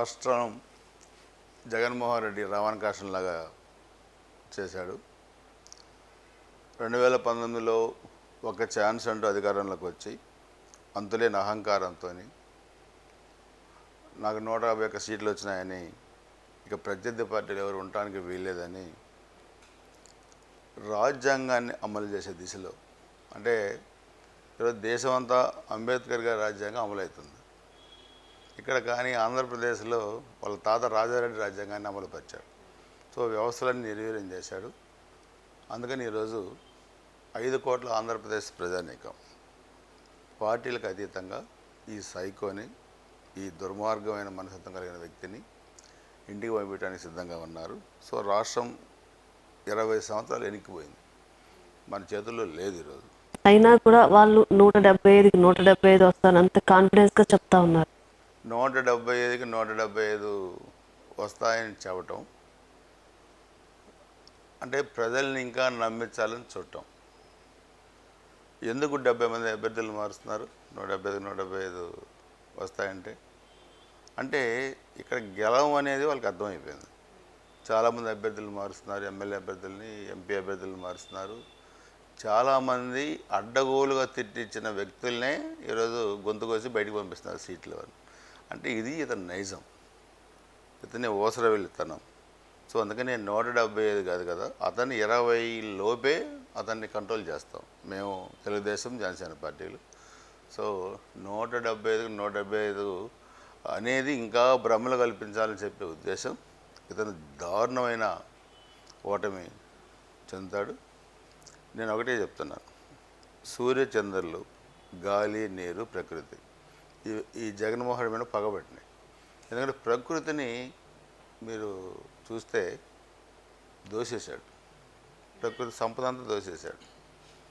రాష్ట్రం జగన్మోహన్ రెడ్డి రావణకాశంలాగా చేశాడు. రెండు వేల పంతొమ్మిదిలో ఒక ఛాన్స్ అంటూ అధికారంలోకి వచ్చి అంతులేని అహంకారంతో నాకు నూట యాభై ఒక్క సీట్లు వచ్చినాయని ఇక ప్రత్యర్థి పార్టీలు ఎవరు ఉండటానికి వీల్లేదని రాజ్యాంగాన్ని అమలు చేసే దిశలో అంటే ఈరోజు దేశం అంతా అంబేద్కర్ గారి రాజ్యాంగం అమలవుతుంది. ఇక్కడ కానీ ఆంధ్రప్రదేశ్లో వాళ్ళ తాత రాజారెడ్డి రాజ్యాంగాన్ని అమలుపరిచాడు. సో వ్యవస్థలన్నీ నిర్వీర్యం చేశాడు. అందుకని ఈరోజు ఐదు కోట్ల ఆంధ్రప్రదేశ్ ప్రజానీకం. పార్టీలకు అతీతంగా ఈ సైకోని ఈ దుర్మార్గమైన మనసత్వం కలిగిన వ్యక్తిని ఇంటికి పంపించడానికి సిద్ధంగా ఉన్నారు. సో రాష్ట్రం ఇరవై సంవత్సరాలు ఎనికిపోయింది. మన చేతుల్లో లేదు ఈరోజు. అయినా కూడా వాళ్ళు నూట డెబ్బై ఐదుకి నూట డెబ్బై ఐదు వస్తానంత కాన్ఫిడెన్స్గా చెప్తా ఉన్నారు. నూట డెబ్బై ఐదుకి నూట డెబ్బై ఐదు వస్తాయని చెప్పటం. అంటే ప్రజల్ని ఇంకా నమ్మించాలని చూడటం. ఎందుకు డెబ్బై మంది అభ్యర్థులు మారుస్తున్నారు? నూట డెబ్బై ఐదు నూట డెబ్బై ఐదు వస్తాయంటే. అంటే ఇక్కడ గెలవం అనేది వాళ్ళకి అర్థమైపోయింది. చాలామంది అభ్యర్థులు మారుస్తున్నారు ఎమ్మెల్యే అభ్యర్థుల్ని ఎంపీ అభ్యర్థులు మారుస్తున్నారు. చాలామంది అడ్డగోలుగా తిట్టించిన వ్యక్తులనే ఈరోజు గొంతుకోసి బయటకు పంపిస్తున్నారు సీట్ల వాళ్ళు అంటే ఇది ఇతని నైజం. ఇతని ఓసర వెళ్ళితనం సో అందుకని నూట డెబ్బై ఐదు కాదు కదా అతన్ని ఇరవై లోపే అతన్ని కంట్రోల్ చేస్తాం. మేము తెలుగుదేశం జనసేన పార్టీలు. సో నూట డెబ్బై ఐదుకు నూట డెబ్బై ఐదు అనేది ఇంకా భ్రమలు కల్పించాలని చెప్పే ఉద్దేశం. ఇతను దారుణమైన ఓటమి చెందుతాడు. నేను ఒకటే చెప్తున్నాను. సూర్యచంద్రులు గాలి నీరు ప్రకృతి. ఈ ఈ జగన్మోహన్ మీద పగబట్టినాయి. ఎందుకంటే ప్రకృతిని మీరు చూస్తే దోషేశాడు. ప్రకృతి సంపద అంతా దోషేశాడు.